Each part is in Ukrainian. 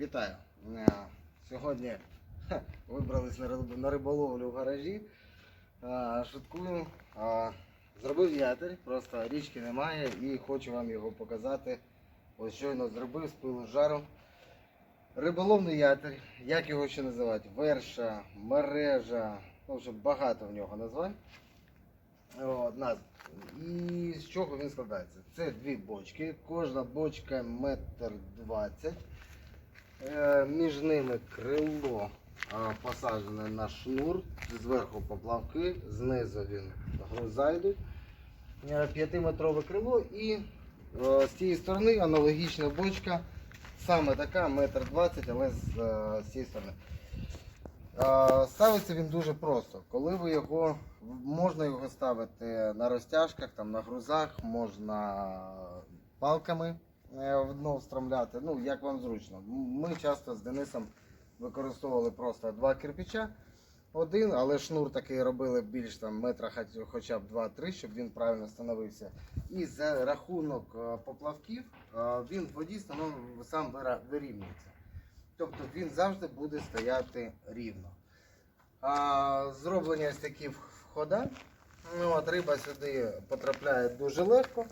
Вітаю! Е, Сьогодні вибрались на риболовлю в гаражі. Е, Шуткую. Е, Зробив ятер, просто річки немає і хочу вам його показати. Ось щойно зробив з пилу жару. Риболовний ятер, як його ще називати? Верша, мережа, ну вже багато в нього названь. І з чого він складається? Це дві бочки, кожна бочка метр двадцять. Е, Між ними крило е, посаджене на шнур, зверху поплавки, знизу він груза йдуть. Е, П'ятиметрове крило і з цієї сторони аналогічна бочка, саме така, метр двадцять, але з, з цієї сторони. Ставиться він дуже просто. Коли ви його можна його ставити на розтяжках, там на грузах, можна палками в дно встромляти. Ну як вам зручно. Ми часто з Денисом використовували просто два кирпича. Один, але шнур такий робили більш там метра хоча б 2-3, щоб він правильно становився. І за рахунок е, поплавків е, він в воді сам вирівнюється. Тобто він завжди буде стояти рівно. А, зроблені ось такі входа. Ну, от риба сюди потрапляє дуже легко.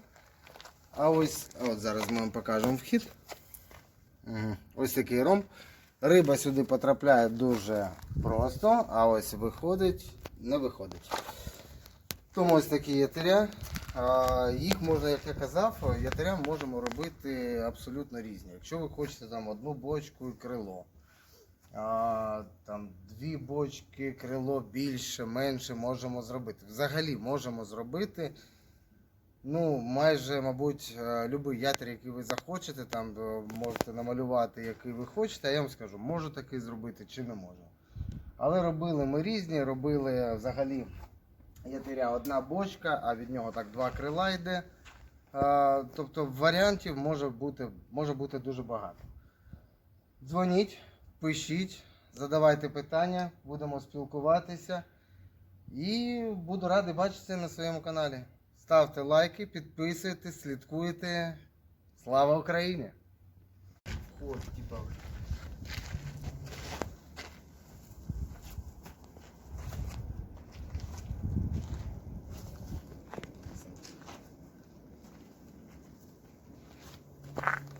А ось, от зараз ми вам покажемо вхід. Ось такий ромб. Риба сюди потрапляє дуже просто, а ось виходить, не виходить. Тому ось такі ятиря. Їх можна, як я казав, ятиря можемо робити абсолютно різні. Якщо ви хочете там одну бочку і крило, там дві бочки, крило більше, менше можемо зробити. Взагалі можемо зробити. Ну, майже, мабуть, е, любий ятер, який ви захочете, там е, можете намалювати, який ви хочете, а я вам скажу, можу такий зробити чи не можу. Але робили ми різні, робили взагалі ятиря одна бочка, а від нього так два крила йде. Е, Тобто варіантів може бути, може бути дуже багато. Дзвоніть, пишіть, задавайте питання, будемо спілкуватися. І буду радий бачитися на своєму каналі. Ставте лайки, підписуйтесь, слідкуйте. Слава Україні! Вход, типа. you